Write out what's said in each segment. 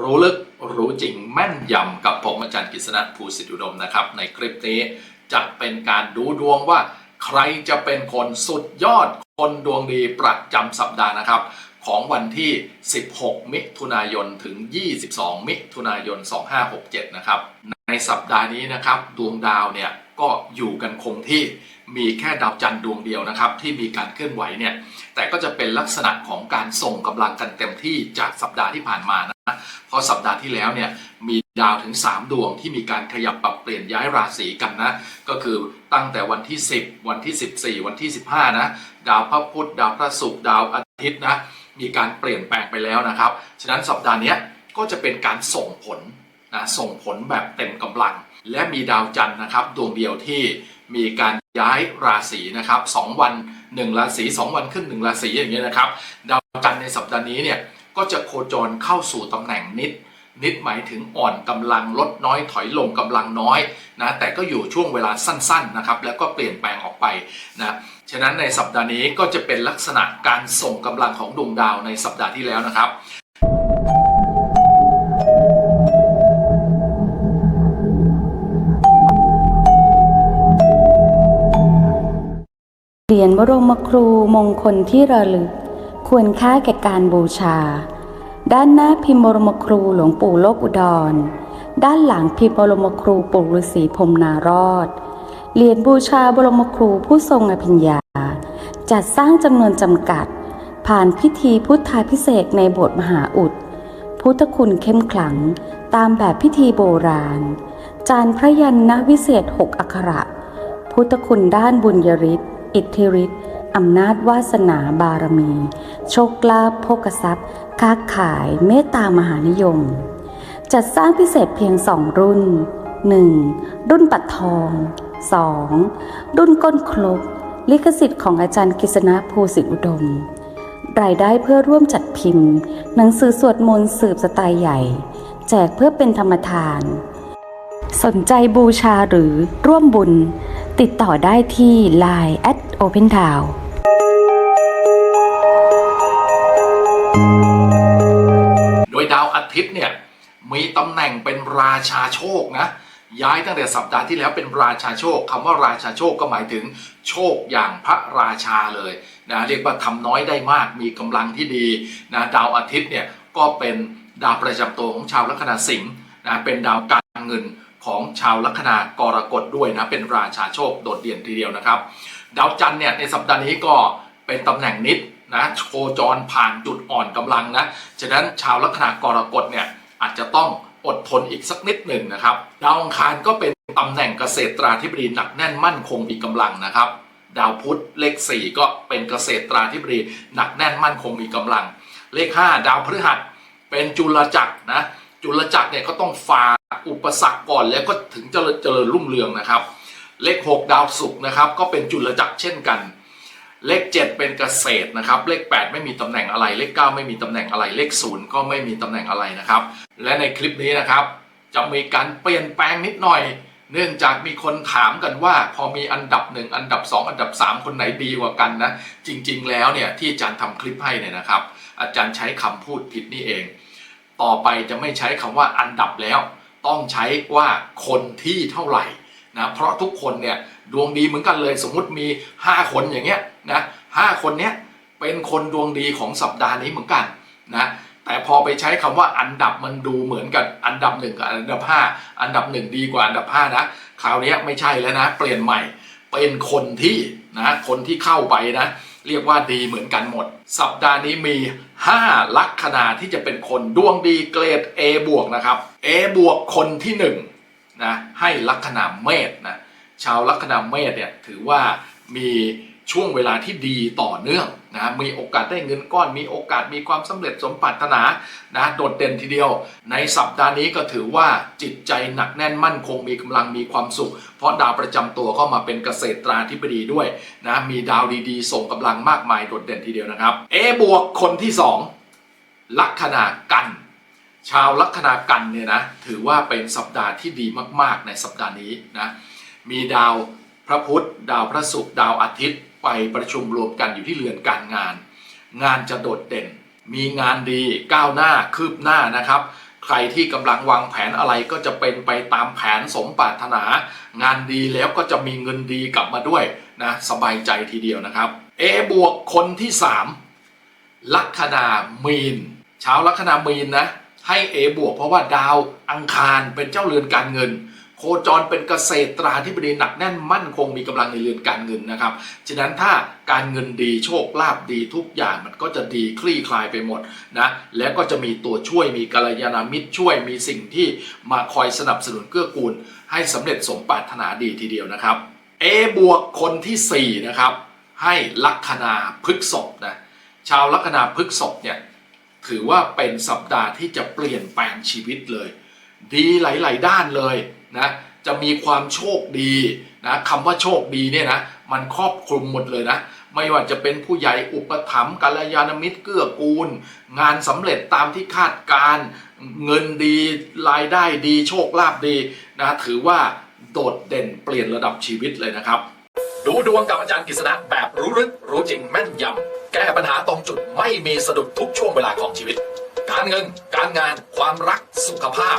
รู้ลึกรู้จริงแม่นยำกับผมอาจารย์กฤษณะภูสิทธิอุดมนะครับ ในคลิปนี้จะเป็นการดูดวงว่า ใครจะเป็นคนสุดยอดคนดวงดีประจำสัปดาห์นะครับ ของวันที่ 16 มิถุนายนถึง 22 มิถุนายน 2567 นะครับ ในสัปดาห์นี้นะครับ ดวงดาวเนี่ย ก็อยู่กันคงที่มีแค่ดาวจันทร์ดวงเดียวนะครับ ที่มีการเคลื่อนไหวเนี่ย แต่ก็จะเป็นลักษณะของการส่งกำลังกันเต็มที่จากสัปดาห์ที่ผ่านมานะเพราะสัปดาห์ที่แล้วเนี่ยมีดาวถึง 3 ดวงที่มีการขยับปรับเปลี่ยนย้ายราศีกันนะ ก็คือตั้งแต่วันที่ 10 วันที่ 14 วันที่ 15 นะ ดาวพระพุธดาวพระศุกร์ดาวอาทิตย์นะมีการเปลี่ยนแปลงไปแล้วนะครับ ฉะนั้นสัปดาห์นี้ก็จะเป็นการส่งผลนะส่งผลแบบเต็มกำลัง และมีดาวจันทร์นะครับดวงเดียวที่มีการย้ายราศีนะครับ2วัน 1 ราศี2 วันขึ้น 1 ราศีอย่างเงี้ยนะครับ ดาวจันทร์ในสัปดาห์นี้เนี่ยก็จะโคจรเข้าสู่ตำแหน่งนิด นิดหมายถึงอ่อนกำลังลดน้อยถอยลงกำลังน้อยนะแต่ก็อยู่ช่วงเวลาสั้นๆนะครับแล้วก็เปลี่ยนแปลงออกไปนะฉะนั้นในสัปดาห์นี้ก็จะเป็นลักษณะการส่งกำลังของดวงดาวในสัปดาห์ที่แล้วนะครับ เหรียญบรมครูมงคลที่ระลึก ควรค่าแก่การบูชา ด้านหน้าพิมพ์บรมครูหลวงปู่โลกอุดร ด้านหลังพิมพ์บรมครูปู่ฤาษีพรมนารอด เหรียญบูชาบรมครูผู้ทรงอภิญญา จัดสร้างจำนวนจำกัด ผ่านพิธีพุทธาพิเศษในโบสถ์มหาอุด พุทธคุณเข้มขลัง ตามแบบพิธีโบราณ จานพระยันนวิเศษหกอักขระ พุทธคุณด้านบุญยริศ อิทธิฤทธิ์อำนาจวาสนาบารมี โชคลาภโภกทรัพย์ ค้าขายเมตตามหานิยม จัดสร้างพิเศษเพียงสองรุ่น 1. รุ่นปัดทอง 2. รุ่นก้นครกลิขสิทธิ์ของอาจารย์กฤษณะภูสิทธิอุดม รายได้เพื่อร่วมจัดพิมพ์ หนังสือสวดมนต์สืบสไตล์ใหญ่ แจกเพื่อเป็นธรรมทาน สนใจบูชาหรือร่วมบุญ ติดต่อได้ที่ Line at Open Town โดยดาวอาทิตย์เนี่ย มีตำแหน่งเป็นราชาโชคนะ ย้ายตั้งแต่สัปดาห์ที่แล้วเป็นราชาโชคคำว่าราชาโชคก็หมายถึงโชคอย่างพระราชาเลยนะเรียกว่าทำน้อยได้มากมีกำลังที่ดีนะดาวอาทิตย์เนี่ยก็เป็นดาวประจำตัวของชาวลัคนาสิงห์นะเป็นดาวการเงิน ของชาวลัคนากรกฎด้วยนะเป็นราชาโชคโดดเด่นทีเดียวนะครับดาวจันทร์เนี่ยในสัปดาห์นี้ก็เป็นตำแหน่งนิดนะโคจรผ่านจุดอ่อนกำลังนะฉะนั้นชาวลัคนากรกฎเนี่ยอาจจะต้องอดทนอีกสักนิดหนึ่งนะครับดาวอังคารก็เป็นตำแหน่งเกษตราธิบดีหนักแน่นมั่นคงมีกำลังนะครับดาวพุธเลข 4 ก็เป็นเกษตรราธิบดีหนักแน่นมั่นคงมีกำลัง เลข 5 ดาวพฤหัสเป็นจุลจักรนะจุลจักรเนี่ยก็ต้องฝ่า อุปสรรคก่อนแล้วก็ถึงจะเจริญรุ่งเรืองนะครับ เลข 6 ดาวศุกร์นะครับ ก็เป็นจุลจักรเช่นกัน เลข 7 เป็นเกษตรนะครับ เลข 8 ไม่มีตำแหน่งอะไร เลข 9 ไม่มีตำแหน่งอะไร เลข 0 ก็ไม่มีตำแหน่งอะไรนะครับ และในคลิปนี้นะครับ จะมีการเปลี่ยนแปลงนิดหน่อย เนื่องจากมีคนถามกันว่า พอมีอันดับ 1 อันดับ 2 อันดับ 3 คนไหนดีกว่ากันนะ จริง ๆ แล้วเนี่ยที่อาจารย์ทำคลิปให้เนี่ยนะครับ อาจารย์ใช้คำพูดผิดนี่เอง ต่อไปจะไม่ใช้คำว่าอันดับแล้ว ต้องใช้ว่าคนที่เท่าไหร่นะเพราะทุกคนเนี่ยดวงดีเหมือนกันเลย สมมุติมี 5 คนอย่างเงี้ยนะห้าคนเนี้ยเป็นคนดวงดีของสัปดาห์นี้เหมือนกันนะแต่พอไปใช้คำว่าอันดับมันดูเหมือนกันอันดับหนึ่งกับอันดับ 5 อันดับหนึ่งดีกว่าอันดับ5นะคราวนี้ไม่ใช่แล้วนะ เปลี่ยนใหม่เป็นคนที่นะคนที่เข้าไปนะ เรียกว่าดีเหมือนกันหมด สัปดาห์นี้มี 5 ลัคนาที่จะเป็นคนดวงดีเกรด A บวกนะครับ A บวกคนที่1นะให้ลัคนาเมษนะชาวลัคนาเมษเนี่ยถือว่ามี ช่วงเวลาที่ดีต่อเนื่องนะมีโอกาสได้เงินก้อน มีโอกาสมีความสำเร็จสมปรารถนานะโดดเด่นทีเดียว ในสัปดาห์นี้ก็ถือว่าจิตใจหนักแน่นมั่นคงมีกำลังมีความสุข เพราะดาวประจำตัวเข้ามาเป็นเกษตราธิบดีด้วยนะมีดาวดีๆ ส่งกำลังมากมายโดดเด่นทีเดียวนะครับ A บวกคนที่ 2 ลัคนากันชาวลัคนากันเนี่ยนะถือว่าเป็นสัปดาห์ที่ดีมาก ๆ ในสัปดาห์นี้นะมีดาวพระพุธ ดาวพระศุกร์ดาวอาทิตย์ ไปประชุมรวมกันอยู่ที่เรือนการงาน งานจะโดดเด่น มีงานดีก้าวหน้าคืบหน้านะครับ ใครที่กำลังวางแผนอะไรก็จะเป็นไปตามแผนสมปรารถนา งานดีแล้วก็จะมีเงินดีกลับมาด้วยนะสบายใจทีเดียวนะครับ A บวกคนที่ 3 ลัคนามีนชาวลัคนามีนนะให้ A บวกเพราะว่าดาวอังคารเป็นเจ้าเรือนการเงิน โคจรเป็นเกษตราธิบดีหนักแน่นมั่นคงมีกำลังในเรือนการเงินนะครับ ฉะนั้นถ้าการเงินดีโชคลาภดีทุกอย่างมันก็จะดีคลี่คลายไปหมดนะแล้วก็จะมีตัวช่วยมีกัลยาณมิตรช่วยมีสิ่งที่มาคอยสนับสนุนเกื้อกูล ให้สำเร็จสมปรารถนาดีทีเดียวนะครับ A บวกคนทีสี่4นะครับให้ลัคนาพฤกษภนะชาวลัคนาพฤกษภเนี่ยถือว่าเป็นสัปดาห์ที่จะเปลี่ยนแปลงชีวิตเลย ดีหลาย ๆ ด้านเลย นะจะมีความโชคดีนะคำว่าโชคดีเนี่ยนะมันครอบคลุมหมดเลยนะ ไม่ว่าจะเป็นผู้ใหญ่อุปถัมภ์กัลยาณมิตรเกื้อกูล งานสำเร็จตามที่คาดการ เงินดีรายได้ดีโชคลาภดีนะถือว่าโดดเด่นเปลี่ยนระดับชีวิตเลยนะครับ ดูดวงกับอาจารย์กฤษณะแบบรู้ลึกรู้จริงแม่นยำแก้ปัญหาตรงจุดไม่มีสะดุดทุกช่วงเวลาของชีวิต การเงิน การงาน ความรักสุขภาพ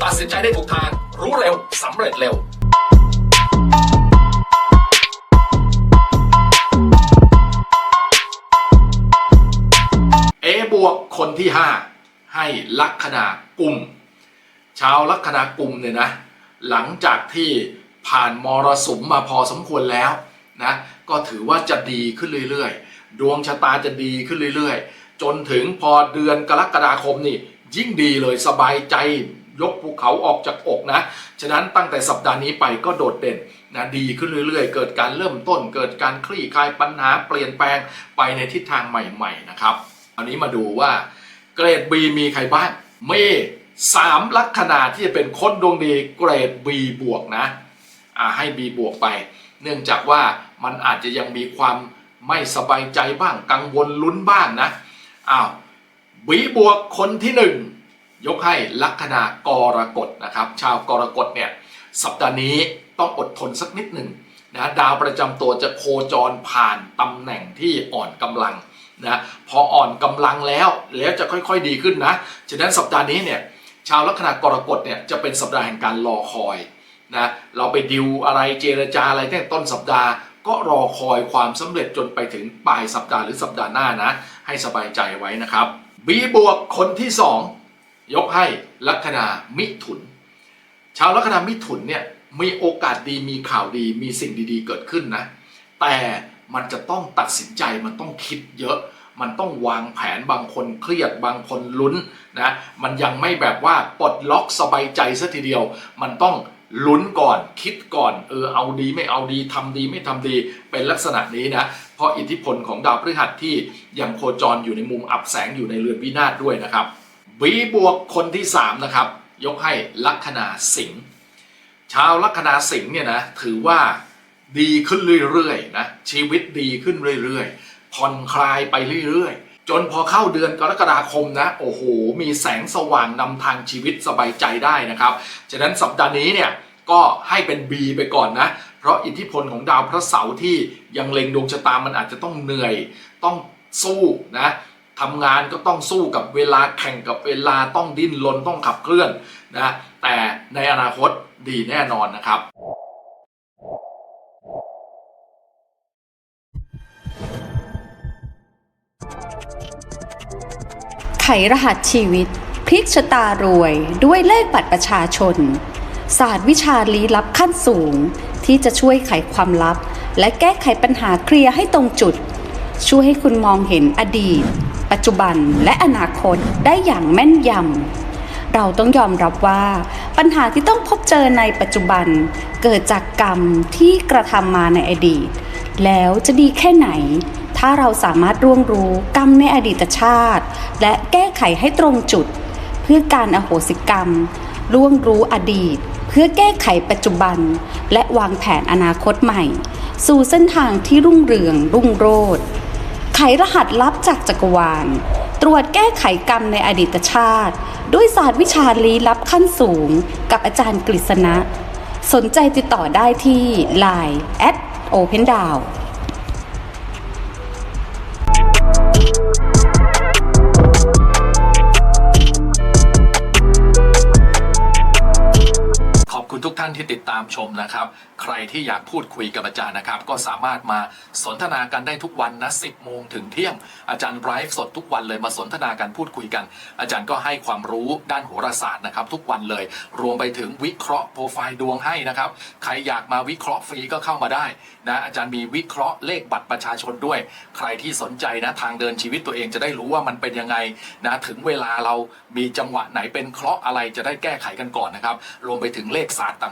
ตัดสินใจได้ถูกทาง รู้เร็วสำเร็จเร็ว A บวกคนที่ 5 ให้ลัคนากุมชาวลัคนากุมเนี่ยนะ หลังจากที่ผ่านมรสุมมาพอสมควรแล้วนะก็ถือว่าจะดีขึ้นเรื่อยๆ ดวงชะตาจะดีขึ้นเรื่อยๆ จนถึงพอเดือนกรกฎาคมนี่ ยิ่งดีเลยสบายใจ ยกภูเขาออกจากอกนะ ฉะนั้นตั้งแต่สัปดาห์นี้ไปก็โดดเด่นนะดีขึ้นเรื่อยๆ เกิดการเริ่มต้น เกิดการคลี่คลายปัญหาเปลี่ยนแปลงไปในทิศทางใหม่ๆนะครับอันนี้มาดูว่าเกรด B มีใครบ้างมีสามลัคนาที่จะเป็นคนดวงดีเกรด B บวกนะอ่าให้ B บวกไป เนื่องจากว่ามันอาจจะยังมีความไม่สบายใจบ้างกังวลลุ้นบ้างนะอ้าว B บวกคนที่หนึ่ง ยกให้ลัคนากรกฎนะครับ ชาวกรกฎเนี่ยสัปดาห์นี้ต้องอดทนสักนิดหนึ่งนะดาวประจำตัวจะโคจรผ่านตำแหน่งที่อ่อนกำลังนะพออ่อนกำลังแล้วแล้วจะค่อยๆดีขึ้นนะฉะนั้นสัปดาห์นี้เนี่ยชาวลัคนากรกฎเนี่ยจะเป็นสัปดาห์แห่งการรอคอยนะเราไปดิวอะไรเจรจาอะไรตั้งต้นสัปดาห์ก็รอคอยความสำเร็จจนไปถึงปลายสัปดาห์หรือสัปดาห์หน้านะ ให้สบายใจไว้นะครับ B บวกคนที่ 2 ยกให้ลัคนามิถุน ชาวลัคนามิถุนเนี่ยมีโอกาสดีมีข่าวดีมีสิ่งดีๆเกิดขึ้นนะ แต่มันจะต้องตัดสินใจมันต้องคิดเยอะ มันต้องวางแผนบางคนเครียดบางคนลุ้นนะมันยังไม่แบบว่าปลดล็อกสบายใจซะทีเดียว มันต้องลุ้นก่อนคิดก่อนเออเอาดีไม่เอาดีทำดีไม่ทำดีเป็นลักษณะนี้นะ เพราะอิทธิพลของดาวพฤหัสที่ยังโคจรอยู่ในมุมอับแสงอยู่ในเรือนวินาศด้วยนะครับ บีบวกคนที่3นะครับ ยกให้ลัคนาสิงห์ชาวลัคนาสิงห์เนี่ยนะถือว่าดีขึ้นเรื่อยๆนะชีวิตดีขึ้นเรื่อยๆผ่อนคลายไปเรื่อยๆ จนพอเข้าเดือนกรกฎาคมนะ โอ้โห มีแสงสว่างนำทางชีวิตสบายใจได้นะครับฉะนั้นสัปดาห์นี้เนี่ยก็ให้เป็น B ไปก่อนนะ เพราะอิทธิพลของดาวพระเสาร์ที่ยังเล็งดวงชะตามันอาจจะต้องเหนื่อย ต้องสู้นะ ทำงานก็ต้องสู้กับเวลาแข่งกับเวลาต้องดิ้นรนต้องขับเคลื่อนนะแต่ในอนาคตดีแน่นอนนะครับไขรหัสชีวิต พลิกชะตารวยด้วยเลขบัตรประชาชน ศาสตร์วิชาลี้ลับขั้นสูง ที่จะช่วยไขความลับ และแก้ไขปัญหาเคลียร์ให้ตรงจุด ช่วยให้คุณมองเห็นอดีต ปัจจุบันและอนาคตได้อย่างแม่นยำ เราต้องยอมรับว่าปัญหาที่ต้องพบเจอในปัจจุบัน เกิดจากกรรมที่กระทำมาในอดีต แล้วจะดีแค่ไหน ถ้าเราสามารถร่วงรู้กรรมในอดีตชาติ และแก้ไขให้ตรงจุด เพื่อการอโหสิกรรม ร่วงรู้อดีตเพื่อแก้ไขปัจจุบัน และวางแผนอนาคตใหม่ สู่เส้นทางที่รุ่งเรืองรุ่งโรจน์ รหัสลับจากจักรวาล ตรวจแก้ไขกรรมในอดีตชาติ ด้วยศาสตร์วิชาลี้ลับขั้นสูง กับอาจารย์กฤษณะ สนใจติดต่อได้ที่ Line at Open Down ขอบคุณ ท่านที่ติดตามชมนะครับ ใครที่อยากพูดคุยกับอาจารย์นะครับ ก็สามารถมาสนทนากันได้ทุกวันนะ 10 โมงถึงเที่ยง อาจารย์ไลฟ์สดทุกวันเลยมาสนทนากันพูดคุยกัน อาจารย์ก็ให้ความรู้ด้านโหราศาสตร์นะครับ ทุกวันเลย รวมไปถึงวิเคราะห์โปรไฟล์ดวงให้นะครับ ใครอยากมาวิเคราะห์ฟรีก็เข้ามาได้นะอาจารย์มีวิเคราะห์เลขบัตรประชาชนด้วย ใครที่สนใจนะทางเดินชีวิตตัวเองจะได้รู้ว่ามันเป็นยังไงนะถึงเวลาเรามีจังหวะไหนเป็นเคราะห์อะไรจะได้แก้ไขกันก่อนนะครับ รวมไปถึงเลขศาสตร์ต่าง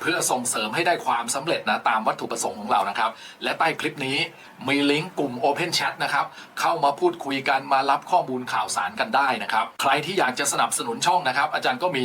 เพื่อส่งเสริมให้ได้ความสำเร็จนะตามวัตถุประสงค์ของเรานะครับ และใต้คลิปนี้มีลิงก์กลุ่ม Open Chat นะครับ เข้ามาพูดคุยกันมารับข้อมูลข่าวสารกันได้นะครับ ใครที่อยากจะสนับสนุนช่องนะครับ อาจารย์ก็มี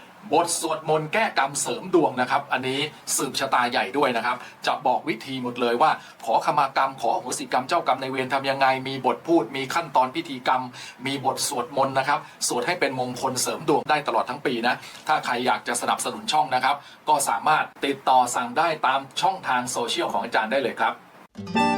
บทสวดมนต์แก้กรรมเสริมดวงนะครับ อันนี้สืบชะตาใหญ่ด้วยนะครับ จะบอกวิธีหมดเลยว่า ขอขมากรรม ขออโหสิกรรมเจ้ากรรมในเวรทำยังไง มีบทพูด มีขั้นตอนพิธีกรรม มีบทสวดมนต์นะครับ สวดให้เป็นมงคลเสริมดวงได้ตลอดทั้งปีนะ ถ้าใครอยากจะสนับสนุนช่องนะครับ ก็สามารถติดต่อสั่งได้ตามช่องทางโซเชียลของอาจารย์ได้เลยครับ